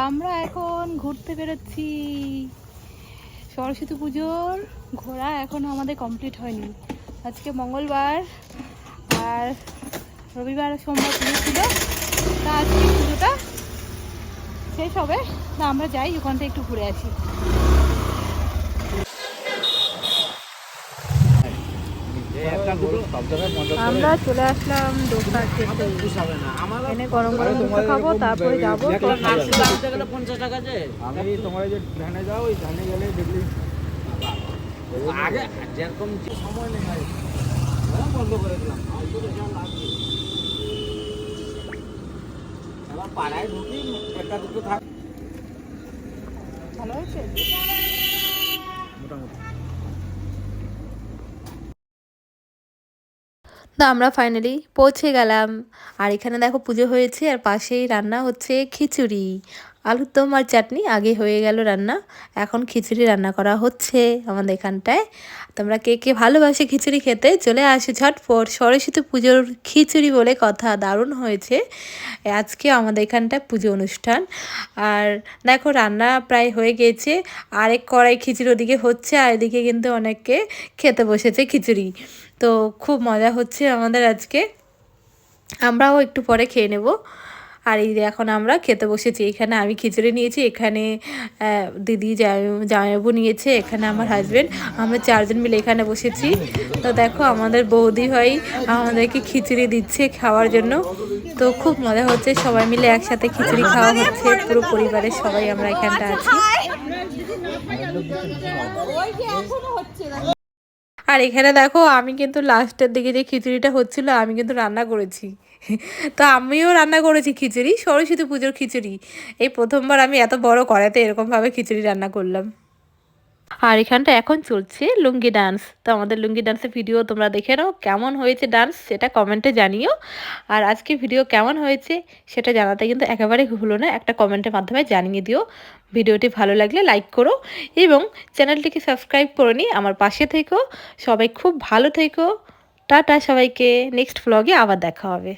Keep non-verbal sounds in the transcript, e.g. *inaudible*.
আমরা এখন ঘুরতে বেরোচ্ছি। সরস্বতী পুজোর ঘোরা এখনও আমাদের কমপ্লিট হয়নি। আজকে মঙ্গলবার আর রবিবার সোমবার পুজো ছিল। তা আজকে পুজোটা শেষ হবে। তা আমরা যাই, ওখান থেকে একটু ঘুরে আসি। আমরা চলে আসলাম দোসা খেতে। এনে গরম গরম দোসা খাব তারপরে যাব। পঞ্চাশ টাকা যে আমি তোমার যে ভ্যানে যাও ওই ভ্যানে গেলে দেখলি। আগে যেরকম যে সময় নেই বন্ধ করে দিলাম। ফালতু তো যা লাগবে। এবার পাড়ায় ঢুকি একটা দুটো থাক। ভালো হয়েছে? মোটামুটি। তো আমরা ফাইনালি পৌঁছে গেলাম। আর এখানে দেখো পুজো হয়েছে আর পাশেই রান্না হচ্ছে খিচুড়ি। আলুর দম আর চাটনি, আগে হয়ে গেল রান্না। এখন খিচুড়ি রান্না করা হচ্ছে আমাদের এখানটায়। তোমরা কে কে ভালোবাসে খিচুড়ি খেতে, চলে আসে ঝটপট। সরস্বতী পুজোর খিচুড়ি বলে কথা দারুণ হয়েছে। আজকে আমাদের এখানটায় পুজো অনুষ্ঠান। আর দেখো, রান্না প্রায় হয়ে গিয়েছে আরেক কড়াই খিচুড়ি ওদিকে হচ্ছে, আর এদিকে কিন্তু অনেককে খেতে বসেছে খিচুড়ি। তো খুব মজা হচ্ছে আমাদের আজকে। আমরাও একটু পরে খেয়ে নেব। আর এই যে এখন আমরা খেতে বসেছি। এখানে আমি খিচুড়ি নিয়েছি, এখানে দিদি জামাই- জামাইবাবু নিয়েছে, এখানে আমার হাজব্যান্ড আমরা চারজন মিলে এখানে বসেছি। তো দেখো, আমাদের বৌদি ভাই আমাদেরকে খিচুড়ি দিচ্ছে খাওয়ার জন্য। তো খুব মজা হচ্ছে, সবাই মিলে একসাথে খিচুড়ি খাওয়া হচ্ছে। পুরো পরিবারের সবাই আমরা এখানটা আছি। আর এখানে দেখো, আমি কিন্তু লাস্টের দিকে যে খিচুড়িটা হচ্ছিল, আমি কিন্তু রান্না করেছি। *laughs* তো আমিও রান্না করেছি খিচুড়ি, সরস্বতী পুজোর খিচুড়ি। এই প্রথমবার আমি এত বড় করাতে এরকমভাবে খিচুড়ি রান্না করলাম। আর এখানটা এখন চলছে লুঙ্গি ডান্স। তো আমাদের লুঙ্গি ডান্সের ভিডিও তোমরা দেখে নাও, কেমন হয়েছে ডান্স সেটা কমেন্টে জানিও। আর আজকে ভিডিও কেমন হয়েছে সেটা জানাতে কিন্তু একেবারে ভুলো না, একটা কমেন্টের মাধ্যমে জানিয়ে দিও। ভিডিওটি ভালো লাগলে লাইক করো এবং চ্যানেলটিকে সাবস্ক্রাইব করে নি আমার পাশে থেকো। সবাই খুব ভালো থেকো। টাটা সবাইকে, নেক্সট ব্লগে আবার দেখা হবে।